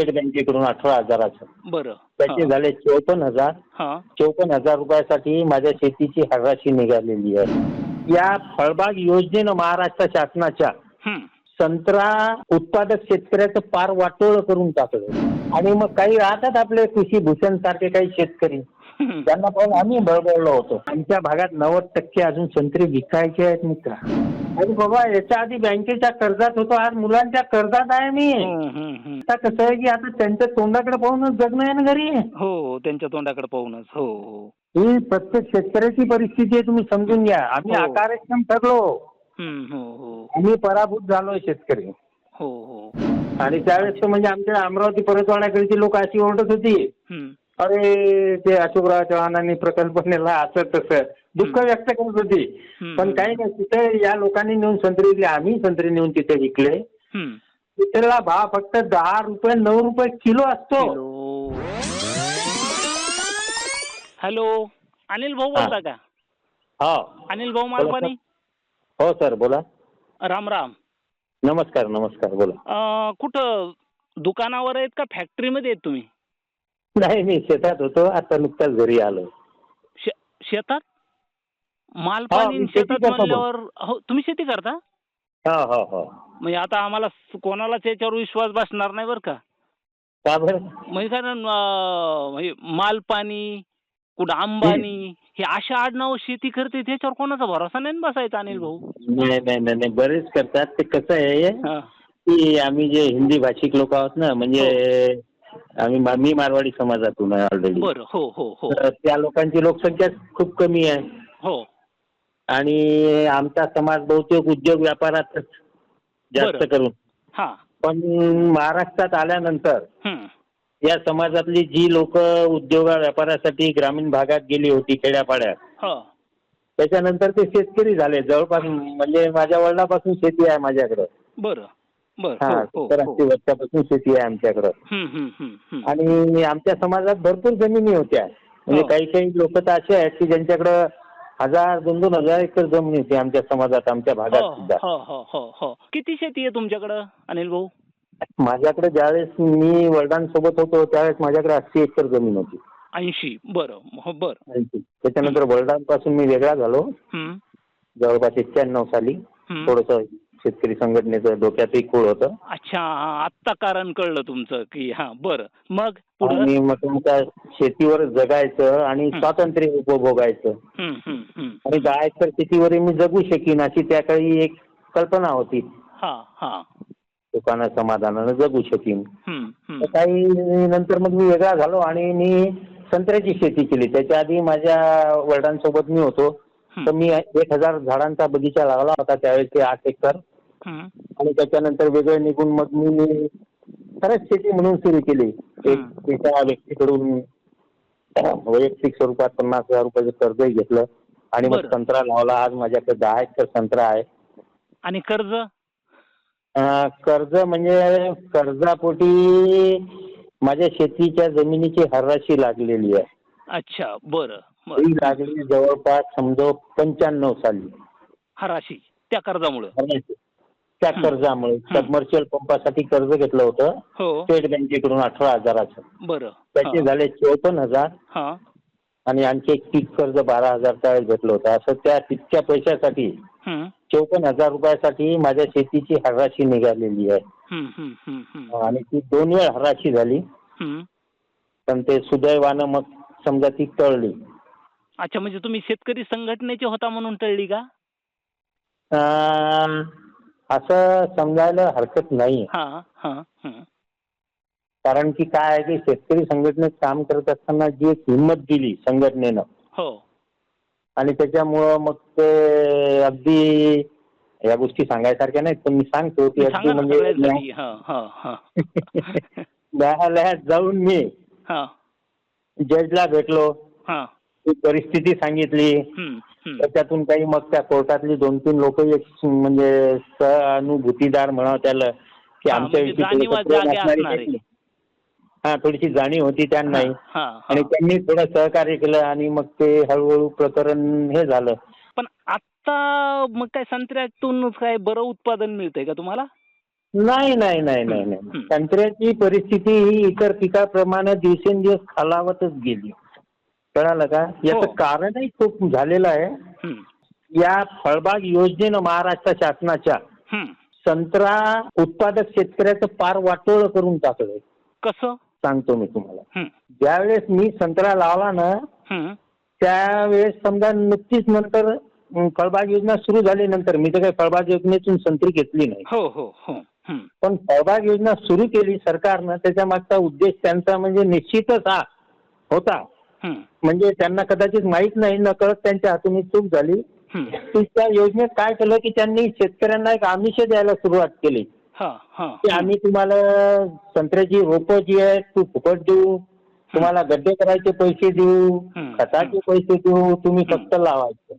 State बँकेकडून अठरा हजाराचं. बरं. त्याचे. झाले चौपन्न हजार. हा. चौपन्न हजार रुपयासाठी माझ्या शेतीची हराशी निघालेली आहे. या फळबाग योजनेनं महाराष्ट्र शासनाच्या. संत्रा उत्पादक शेतकऱ्याचं पार वाटोळ करून टाकलं. आणि मग काही राहतात आपले कृषी भूषण सारखे काही शेतकरी. त्यांना पाहून आम्ही बळबळलो होतो. आमच्या भागात नव्वद टक्के अजून संत्री विकायचे आहेत मित्र. आणि बाबा याच्या आधी बँकेच्या कर्जात होतो आज मुलांच्या कर्जात आहे मी. हं, हं, हं. आता कसं आहे की आता त्यांच्या तोंडाकडे पाहूनच जगणं आहे ना घरी. हो त्यांच्या तोंडाकडे पाहूनच हो हो. ही प्रत्येक शेतकऱ्याची परिस्थिती आहे तुम्ही समजून घ्या. आम्ही हो. आकारक्षम ठरलो. हं, हो हो. आम्ही पराभूत झालोय शेतकरी. हो हो. आणि त्यावेळेस तर म्हणजे आमच्या अमरावती परतवाड्याकडची लोक अशी ओरडत होती. अरे ते अशोकराव चव्हाणांनी प्रकल्प नेला असं तसं. दुःख व्यक्त करत होती. पण काही नाही तिथे या लोकांनी नेऊन संत्री विकले आम्ही संत्री नेऊन तिथे विकले. हं. तिथला भाव फक्त दहा रुपये नऊ रुपये किलो असतो. हॅलो. अनिल भाऊ बोलता का? हो. अनिल भाऊ बोला, मालपानी हो सर बोला. राम राम. नमस्कार नमस्कार बोला. अं, कुठं दुकानावर आहेत का? फॅक्टरीमध्ये आहेत तुम्ही? नाही मी शेतात होतो. आता नुकताच घरी आलो. शे- शेतात? हा, मालपाणी मी शेती शेतात करतो भाऊ. म्हणल्यावर हो तुम्ही शेती करता? हो हो हो. म्हणजे आता आम्हाला स- कोणालाच याच्यावर विश्वास बसणार नाही बरं का. का बरं? म्हणजे कारण अं, म्हणजे मालपाणी कुठं अंबानी हे अशा आडनाव शेती करते त्याच्यावर कोणाचा भरोसा नाही ना बसायचा अनिल भाऊ? नाही नाही नाही नाही, बरेच करतात. ते कसं आहे हा. की आम्ही जे हिंदी भाषिक लोक आहोत ना म्हणजे आम्ही मा- मारवाडी समाजातून आहे ऑलरेडी बरं हो हो हो. त्या लोकांची लोकसंख्या खूप कमी आहे. हो. आणि आमचा समाज बहुतेक उद्योग व्यापारातच जास्त बरं. करून. हा. पण महाराष्ट्रात आल्यानंतर. या समाजातली जी लोक उद्योग व्यापारासाठी ग्रामीण भागात गेली होती खेड्यापाड्यात. हो. त्याच्यानंतर ते शेतकरी झाले. जवळपास म्हणजे माझ्या वडिलापासून शेती आहे माझ्याकडं. बरं. हा हो हो हो. वर्षापासून शेती आहे आमच्याकडं. आणि आमच्या समाजात भरपूर जमिनी होत्या. म्हणजे हो. काही काही लोक तर असे आहेत की ज्यांच्याकडं हजार दोन दोन हजार एकर जमीन होती आमच्या समाजात आमच्या भागात सुद्धा. हो हो हो. हो किती शेती आहे तुमच्याकडं अनिल भाऊ? माझ्याकडे ज्यावेळेस मी वडिलांसोबत होतो त्यावेळेस माझ्याकडे अस्सी एकर जमीन होती. ऐंशी बरं हो बरं. त्याच्यानंतर वडिलांपासून मी वेगळा झालो. हं, जवळपास एक्क्याण्णव साली. थोडस शेतकरी संघटनेचं डोक्यातही खूळ होतं. अच्छा आत्ता कारण कळलं तुमचं की हा बरं. मग पुढं? आणि मग तुमच्या शेतीवर जगायचं आणि हं. स्वातंत्र्य उपभोगायचं. हं, हं, हं. आणि दहा एकर शेतीवर मी जगू शकीन अशी त्या काळी एक कल्पना होती. हा हा. दुकाना समाधानानं जगू शकीन. हं, हं. तर काही नंतर मग मी वेगळा झालो आणि मी संत्र्याची शेती केली. त्याच्या आधी माझ्या वडिलांसोबत मी होतो. तर मी एक हजार झाडांचा बगीचा लावला होता त्यावेळेस ते आठ एकर. आणि त्याच्यानंतर वेगळं निघून मग मी खरंच शेती म्हणून सुरू केली. एक. एका व्यक्तीकडून वैयक्तिक स्वरूपात पन्नास हजार रुपयाचं कर्जही घेतलं. आणि मग. संत्रा लावला. आज माझ्याकडे दहा एकर संत्रा आहे. आणि कर्ज? कर्ज म्हणजे कर्जापोटी माझ्या शेतीच्या जमिनीची हराशी लागलेली आहे. अच्छा बरं. ती लागली जवळपास समजो पंच्याण्णव साली. हराशी त्या कर्जामुळं. त्या हं. कर्जामुळे हं. सबमर्शियल पंपासाठी कर्ज घेतलं होतं. हो. स्टेट बँकेकडून अठरा हजाराचं. बरं. त्याचे हा. झाले चौपन्न हजार. हा. आणि आणखी एक पीक कर्ज बारा हजार त्यावेळेस घेतलं होतं. असं त्या तितक्या पैशासाठी हं, चौपन्न हजार रुपयासाठी माझ्या शेतीची हराशी निघालेली आहे. हं, हं, हं, हं, आणि ती दोन वेळ हराशी झाली. हं. पण ते सुदैवानं मग समजा ती टळली अच्छा म्हणजे तुम्ही शेतकरी संघटनेचे होता म्हणून टळली का? अं, असं समजायला हरकत नाही. हा हा हं. कारण की काय आहे की शेतकरी संघटनेत काम करत असताना जी एक हिंमत दिली संघटनेनं हो. आणि त्याच्यामुळं मग ते अगदी या गोष्टी सांगायसारख्या नाहीत पण मी सांगतो की अगदी सांगा ना म्हणजे सगळ्यांसाठी हा हा हा. न्यायालयात जाऊन मी हा. जजला भेटलो. हा. ती परिस्थिती सांगितली हं. त्याच्यातून काही मग त्या कोर्टातली दोन तीन लोक एक म्हणजे सहानुभूतीदार म्हणावं त्याला की हा, आमच्या म्हणजे. हा थोडीशी जाणीव होती त्यांनाही. आणि त्यांनी थोडं सहकार्य केलं आणि मग ते हळूहळू प्रकरण हे झालं पण आता मग काय संत्र्यातून काय बरं उत्पादन मिळतंय का तुम्हाला नाही नाही नाही नाही नाही. संत्र्याची परिस्थिती ही इतर पिकाप्रमाणे दिवसेंदिवस खालावतच गेली कळालं का? याचं हो. कारणही खूप झालेलं आहे. या फळबाग योजनेनं महाराष्ट्र शासनाच्या. संत्रा उत्पादक शेतकऱ्याचं पार वाटोळ करून टाकलंय. कसं? सांगतो मी तुम्हाला. ज्यावेळेस मी संत्रा लावला ना. त्यावेळेस समजा नुकतीच नंतर फळबाग योजना सुरू झाल्यानंतर मी तर काही फळबाग योजनेतून संत्री घेतली नाही. हो हो हो. पण फळबाग योजना सुरू केली सरकारनं त्याच्या मागचा उद्देश त्यांचा म्हणजे निश्चितच हा होता. म्हणजे त्यांना कदाचित माहीत नाही नकळत त्यांच्या हातून चूक झाली. त्या योजनेत काय केलं की त्यांनी शेतकऱ्यांना एक आमिष द्यायला सुरुवात केली. हा हा. की आम्ही तुम्हाला संत्र्याची रोपं जी आहेत ती फुकट देऊ. तुम्हाला गड्डे करायचे पैसे देऊ. खताचे पैसे देऊ. तुम्ही फक्त लावायचे.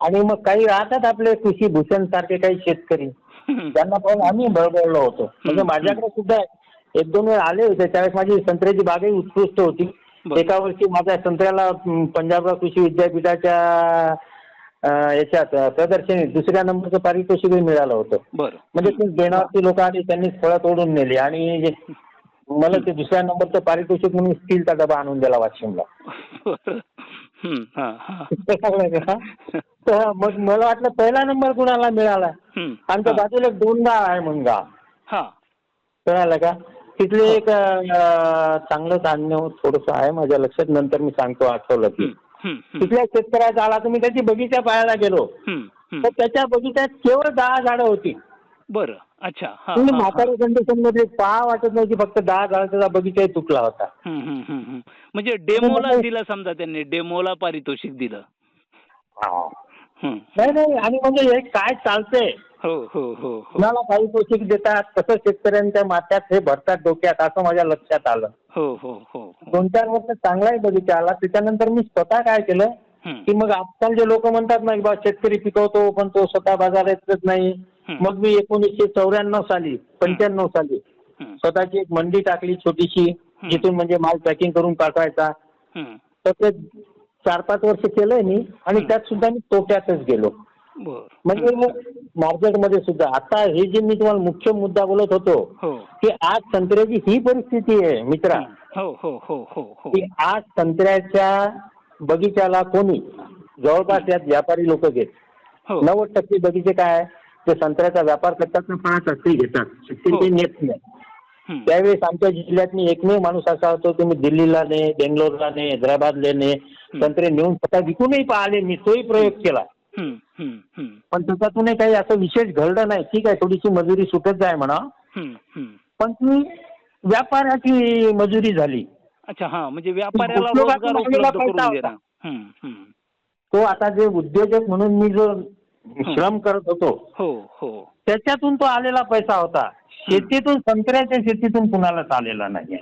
आणि मग काही राहतात आपले कृषी भूषण सारखे काही शेतकरी. त्यांना पाहून आम्ही बळबळलो होतो. म्हणजे. माझ्याकडे सुद्धा एक दोन वेळ आले होते. त्यावेळेस माझी संत्र्याची बागही उत्कृष्ट होती. एका वर्षी माझ्या संत्र्याला पंजाबराव कृषी विद्यापीठाच्या याच्यात प्रदर्शनीत दुसऱ्या नंबरचं पारितोषिकही मिळालं होतं. म्हणजे ते देणारची लोक आली त्यांनी फळं तोडून नेली आणि मला ते दुसऱ्या नंबरचं पारितोषिक म्हणून स्टीलचा डबा आणून दिला वाशिमला? तर मग मला वाटलं पहिला नंबर कुणाला मिळाला? आमच्या. बाजूला एक दोन गाव आहे म्हणून गाव हा. कळालं का? तिथले एक अं, चांगलं धान्य थोडस आहे माझ्या लक्षात नंतर मी सांगतो आठवलं की हं, हं, हं. तिथल्या शेतकऱ्याचा आला तुम्ही त्याची बगीचा पाहायला गेलो हं, हं. तर त्याच्या बगीच्यात केवळ दहा झाडं होती बरं अच्छा हा तुम्ही हा, हा. म्हातारी कंडिशनमध्ये पहा वाटत नव्हती फक्त दहा झाडाचा बगीचाही तुटला होता हं, हं, हं, हं. म्हणजे डेमोला मग- दिलं समजा त्यांनी डेमोला पारितोषिक दिलं हं. नाही नाही आणि म्हणजे हे काय चालतंय? हो हो हो कुणाला पारितोषिक देतात कसं शेतकऱ्यांच्या माथ्यात हे भरतात डोक्यात असं माझ्या लक्षात आलं. हो हो हो हो. दोन चार वर्ष चांगलाही बगीचा आला त्याच्यानंतर मी स्वतः काय केलं की मग आजकाल जे लोक म्हणतात ना की बा शेतकरी पिकवतो पण तो स्वतः बाजारात येत नाही. मग मी एकोणीसशे चौऱ्याण्णव साली पंच्याण्णव साली स्वतःची एक मंडी टाकली छोटीशी जिथून म्हणजे माल पॅकिंग करून पाठवायचा. तर ते चार पाच वर्ष केलंय मी आणि. त्यात सुद्धा मी तोट्यातच गेलो. म्हणजे मार्केटमध्ये सुद्धा आता हे जे मी तुम्हाला मुख्य मुद्दा बोलत होतो हो. की आज संत्र्याची ही परिस्थिती आहे मित्रा. हो हो की आज संत्र्याच्या बगीचाला कोणी जवळपास यात व्यापारी लोक घेत. नव्वद टक्के बगीचे काय? ते संत्र्याचा व्यापार करतात ना पाच टक्के घेतात. शक्य. ते नेत नाही. त्यावेळेस आमच्या जिल्ह्यात मी एकमेव माणूस असा होतो तुम्ही दिल्लीला ने बेंगलोरला ने हैदराबादला ने संत्रे नेऊन स्वतः विकूनही पाहिले मी तोही प्रयोग केला. पण त्याच्यातूनही काही असं विशेष घडलं नाही. ठीक आहे थोडीशी मजुरी सुटत जाय म्हणा. पण ती व्यापाराची मजुरी झाली. अच्छा हा म्हणजे व्यापाऱ्याला. तो आता जे उद्योजक म्हणून मी जो श्रम करत होतो हो हो. त्याच्यातून तो आलेला पैसा होता. शेतीतून संत्र्याच्या शेतीतून कुणालाच आलेला नाही.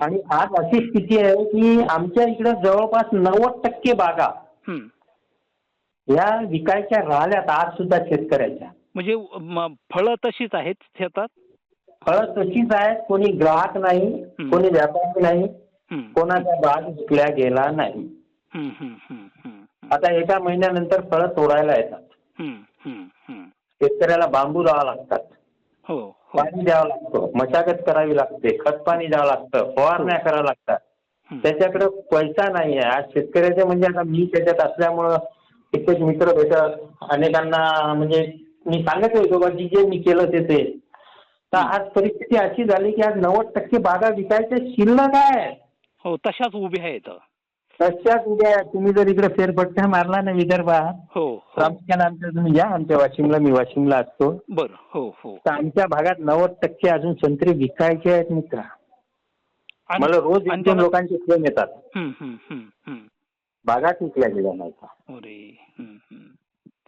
आणि आज अशी स्थिती आहे की आमच्या इकडे जवळपास नव्वद टक्के बागा. ह्या विकायच्या राहिल्यात आज सुद्धा शेतकऱ्याच्या म्हणजे फळं तशीच आहेत शेतात फळं तशीच आहेत कोणी ग्राहक नाही. कोणी व्यापारी नाही कोणाचा बाग विकल्या गेला नाही आता एका महिन्यानंतर फळं तोडायला येतात. शेतकऱ्याला बांबू लावा लागतात. हो हो. पाणी द्यावं लागतं. मशागत करावी लागते. खत पाणी द्यावं लागतं. फवारण्या कराव्या लागतात. हं. त्याच्याकडे पैसा नाही आहे. आज शेतकऱ्याचे म्हणजे आता मी त्याच्यात असल्यामुळं कित्येक मित्र भेटत अनेकांना म्हणजे मी सांगत होतो बा जी जे मी केलं ते ते. तर आज परिस्थिती अशी झाली की आज नव्वद टक्के बागा विकायच्या शिल्लक आहे हो तशाच उभ्या आहेत. तशाच उद्या तुम्ही जर इकडे फेरपट्ट्या मारला ना विदर्भात हो हो. प्रामुख्याने आमच्या तुम्ही या आमच्या वाशिमला मी वाशिमला असतो. बरं हो हो. तर आमच्या भागात नव्वद टक्के अजून संत्री विकायचे आहेत मित्रा. आणि- मला रोज आणि एक दोन त्याला- लोकांचे फोन येतात. बागात विकल्या गेल्या नाहीत. अरे हं, हं.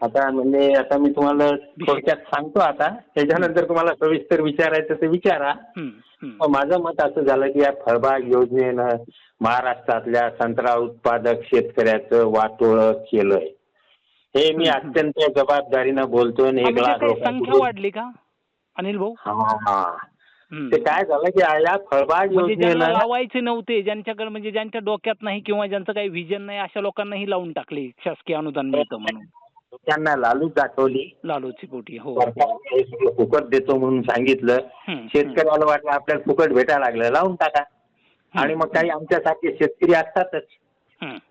आता म्हणजे आता मी तुम्हाला थोडक्यात सांगतो आता. त्याच्यानंतर तुम्हाला सविस्तर विचारायचं ते विचारा. पण माझं मत असं झालं की या फळबाग योजनेनं महाराष्ट्रातल्या संत्रा उत्पादक शेतकऱ्याचं वाटोळ केलंय. हे मी. अत्यंत जबाबदारीनं बोलतोय आणि एक लाख संख्या वाढली का? अनिल भाऊ? हा. ते काय झालं की या फळबाग म्हणजे योजनेनं लावायचे नव्हते ज्यांच्याकडे म्हणजे ज्यांच्या डोक्यात नाही किंवा ज्यांचं काही व्हिजन नाही अशा लोकांनाही लावून टाकले शासकीय अनुदान मिळतं म्हणून. त्यांना लालूच दाखवली. लालूची पोटी हो. फुकट देतो म्हणून सांगितलं. शेतकऱ्याला वाटलं आपल्याला फुकट भेटायला लागलं. लावून टाका. आणि मग काही आमच्यासारखे शेतकरी असतातच.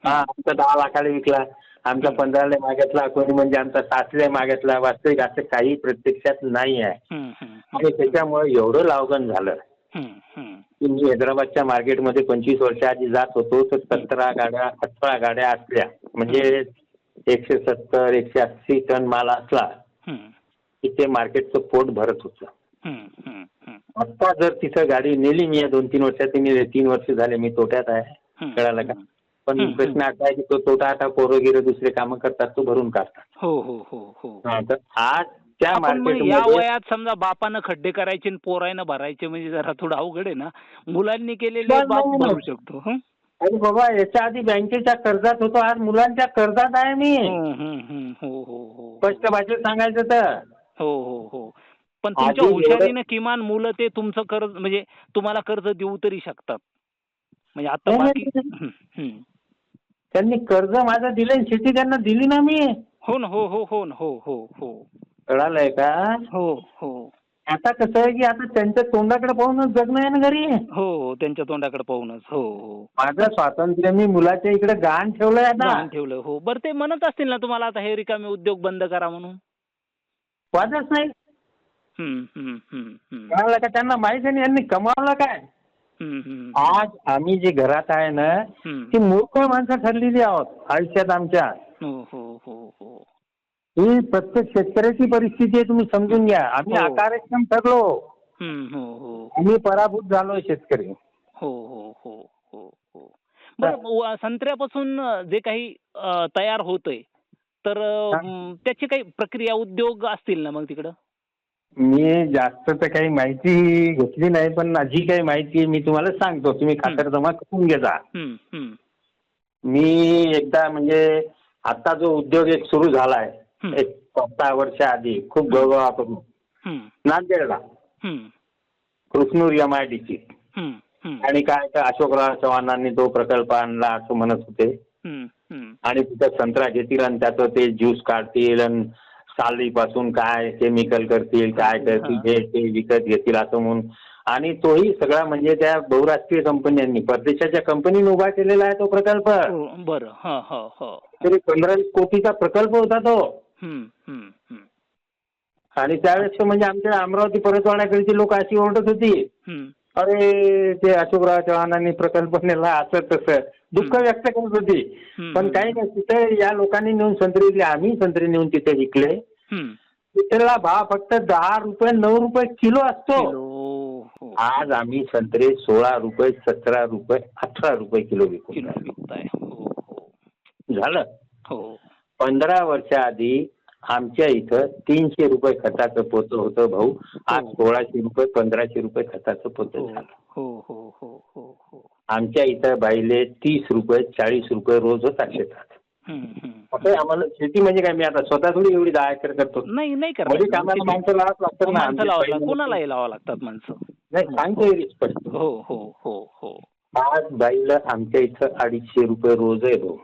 हा आमचा दहा लाखाला विकला आमचा पंधराला मागितला कोणी म्हणजे आमचा सातला मागितला वास्तविक असं काही प्रत्यक्षात नाही आहे. आणि त्याच्यामुळे एवढं लावगण झालं. की मी हैदराबादच्या मार्केटमध्ये पंचवीस वर्ष आधी जात होतो तर सतरा गाड्या अठरा गाड्या असल्या. म्हणजे एकशे सत्तर एकशे अस्सी टन माल असला की ते मार्केटचं पोट भरत होतं. आता जर तिथं गाडी नेली मी या दोन तीन वर्षात नेली तीन वर्ष झाले मी तोट्यात आहे. कळालं का? पण प्रश्न असा आहे की तो तोटा आता पोरं गिरं दुसरे कामं करतात तो भरून काढतात. हो हो हो तर आज त्या मग या वयात समजा बापानं खड्डे करायचे आणि पोरायनं भरायचे म्हणजे जरा थोडं अवघड आहे ना? मुलांनी केलेले बाप भरू. शकतो हं? अरे बाबा याच्या आधी बँकेच्या कर्जात होतो आज मुलांच्या कर्जात आहे मी. स्पष्ट भाषेत सांगायचं तर. हो हो हो. पण तुमच्या हुशारीनं किमान मुलं ते तुमचं कर्ज म्हणजे तुम्हाला कर्ज देऊ तरी शकतात. म्हणजे आता बाकी. त्यांनी कर्ज माझं दिलं शेती त्यांना दिली ना मी. हो ना हो हो हो ना हो हो हो. कळालंय का? हो हो. आता कसं आहे की आता त्यांच्या तोंडाकडे पाहूनच जगणं आहे ना घरी. हो हो त्यांच्या तोंडाकडे पाहूनच हो हो. माझं स्वातंत्र्य मी मुलाच्या इकडे गाण ठेवलंय आता. ठेवलं हो. बरं ते म्हणत असतील ना तुम्हाला आता हे रिकामे उद्योग बंद करा म्हणून. वादच नाही. कळालं का त्यांना माहिती नाही? यांनी कमावलं काय? आज आम्ही जे घरात आहे ना. ती मूर्ख माणसं ठरलेली आहोत आयुष्यात आमच्या. हो हो हो हो. प्रत्येक शेतकऱ्याची परिस्थिती आहे तुम्ही समजून घ्या. आम्ही. अकार्यक्षम ठरलो. हं, हो हो. आम्ही पराभूत झालोय शेतकरी. हो हो हो हो हो. बरं संत्र्यापासून जे काही तयार होतंय तर त्याची काही प्रक्रिया उद्योग असतील ना मग तिकडं? मी जास्त तर काही माहिती घेतली नाही पण जी काही माहिती आहे मी तुम्हाला सांगतो. तुम्ही खातरजमा करून घ्या हं, हं, मी एकदा म्हणजे आता जो उद्योग एक सुरू झालाय. एक सहा वर्ष आधी खूप गौरवापूर्ण हं, नांदेडला. कृष्णूर एम आय ची. हं, आणि काय तर अशोकराव चव्हाणांनी तो प्रकल्प आणला असं म्हणत होते. आणि तिथं संत्रा घेतील आणि त्याचं ते ज्यूस काढतील आणि सालीपासून काय केमिकल करतील काय करतील हे ते विकत घेतील असं म्हणून. आणि तोही सगळा म्हणजे त्या बहुराष्ट्रीय कंपन्यांनी परदेशाच्या कंपनीने उभा केलेला आहे तो प्रकल्प. हो, बरं. हा हा हा. तरी पंधरा कोटीचा प्रकल्प होता तो. आणि त्यावेळेस म्हणजे आमच्या अमरावती परतवाड्याकडची लोक अशी ओरडत होती. अरे ते अशोकराव चव्हाणांनी प्रकल्प नेला असं तसं. दुःख व्यक्त करत होती. पण काही नाही तिथे या लोकांनी नेऊन संत्री विकले आम्ही संत्री नेऊन तिथे विकले. तिथला भाव फक्त दहा रुपये नऊ रुपये किलो असतो. हो. आज आम्ही संत्रे सोळा रुपये सतरा रुपये अठरा रुपये किलो विकू किलो विकताय. हो हो. झालं? पंधरा वर्षाआधी आमच्या इथं तीनशे रुपये खताचं पोतं होतं भाऊ. आज हो. सोळाशे रुपये पंधराशे रुपये खताचं पोतं हो. झालं. हो हो हो हो हो. आमच्या इथं बाईले तीस रुपये चाळीस रुपये रोज होता शेतात. आम्हाला शेती म्हणजे काय? मी आता स्वतः थोडी एवढी दहा एकर करतो नाही नाही कामाला करायचं माणसं माणसं लावावं लागतात. आमचे कोणालाही लावावं लागतात माणसं. नाही सांगतो स्पष्ट हो हो हो हो. आज बाईला आमच्या इथं अडीचशे रुपये रोज आहे भाऊ.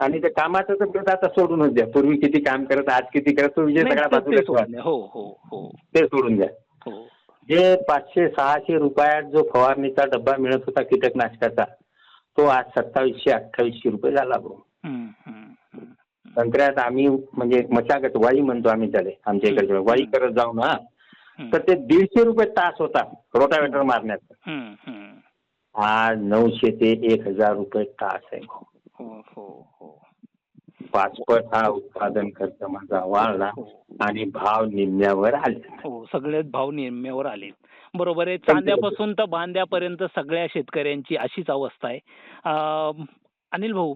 आणि ते कामाचं तर आता सोडूनच द्या पूर्वी किती काम करत आज किती करत तो विजय सगळा बाजूला सोडून ठेवा. द्या. हो हो हो ते सोडून द्या हो जे पाचशे सहाशे रुपयात जो फवारणीचा डब्बा मिळत होता कीटकनाशकाचा तो आज सत्तावीसशे अठ्ठावीसशे रुपये झाला भाऊ. संत्र्यात आम्ही म्हणजे मशागत वाई म्हणतो आम्ही त्याला आमच्या इकडे वाई करत जाऊ ना हं. तर ते दीडशे रुपये तास होता रोटावेटर मारण्याचा. आज नऊशे ते एक हजार रुपये तास आहे भाऊ. पाचपट हा उत्पादन खर्च माझा वाढला. आणि भाव निम्म्यावर आले. हो सगळेच भाव निम्म्यावर आले. बरोबर आहे चांद्यापासून तर बांद्यापर्यंत सगळ्या शेतकऱ्यांची अशीच अवस्था आहे. अनिल भाऊ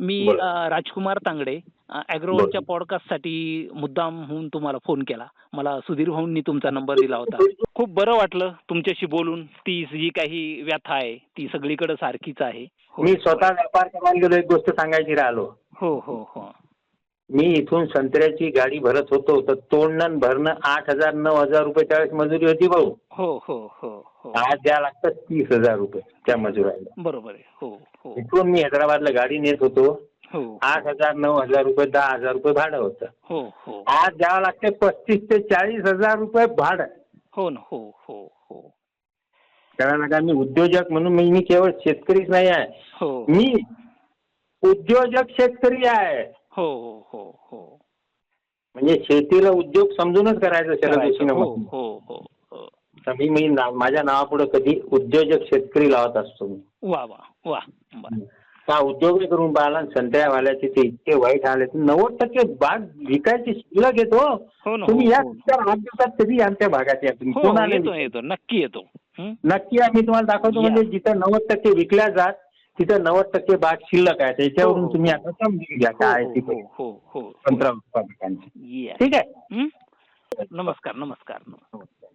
मी राजकुमार तांगडे अॅग्रोवनच्या पॉडकास्टसाठी मुद्दाम होऊन तुम्हाला फोन केला. मला सुधीर भाऊंनी तुमचा नंबर दिला होता. खूप बरं वाटलं तुमच्याशी बोलून. ती जी काही व्यथा आहे ती सगळीकडे सारखीच आहे. मी स्वतः व्यापार करायला गेलो एक गोष्ट सांगायची राहिलो. हो हो हो. मी इथून संत्र्याची गाडी भरत होतो तर तोडणं भरणं आठ हजार नऊ हजार रुपये त्यावेळेस मजुरी होती भाऊ. हो हो हो हो. आज द्या लागतात तीस हजार रुपये त्या मजुराला. बरोबर आहे. हो हो. इथून मी हैदराबादला गाडी नेत होतो. हो. आठ हजार नऊ हजार रुपये दहा हजार रुपये भाडं होतं. हो हो. आज द्यावं लागते पस्तीस ते चाळीस हजार रुपये भाडं. हो ना हो हो हो. कळायला का मी उद्योजक म्हणून मी मी केवळ शेतकरीच नाही आहे. हो. मी उद्योजक शेतकरी आहे. हो हो हो हो. म्हणजे शेतीला उद्योग समजूनच करायचं शरद. जोशीनं हो. हो हो हो. तर मी मी ना- माझ्या नावापुढे कधी उद्योजक शेतकरी लावत असतो मी. वा वा वा. बर. का उद्योग करून पाहिला आणि संत्र्यावाल्याचे ते इतके वाईट आले. नव्वद टक्के बाग विकायची शिल्लक येतो हो ना तुम्ही या हो. चार आठ दिवसात कधी आमच्या भागात या तुम्ही? हो कोण आले येतो येतो. नक्की येतो. हं? नक्की आम्ही तुम्हाला दाखवतो या. म्हणजे जिथं नव्वद टक्के विकल्या जात तिथं नव्वद टक्के बाग शिल्लक आहे. त्याच्यावरून हो, तुम्ही हो. आता समजून घ्या हो, काय हो, तिथे हो हो. हो संत्रा उत्पादकांची. ठीक आहे? हं? नमस्कार नमस्कार. नमस्कार.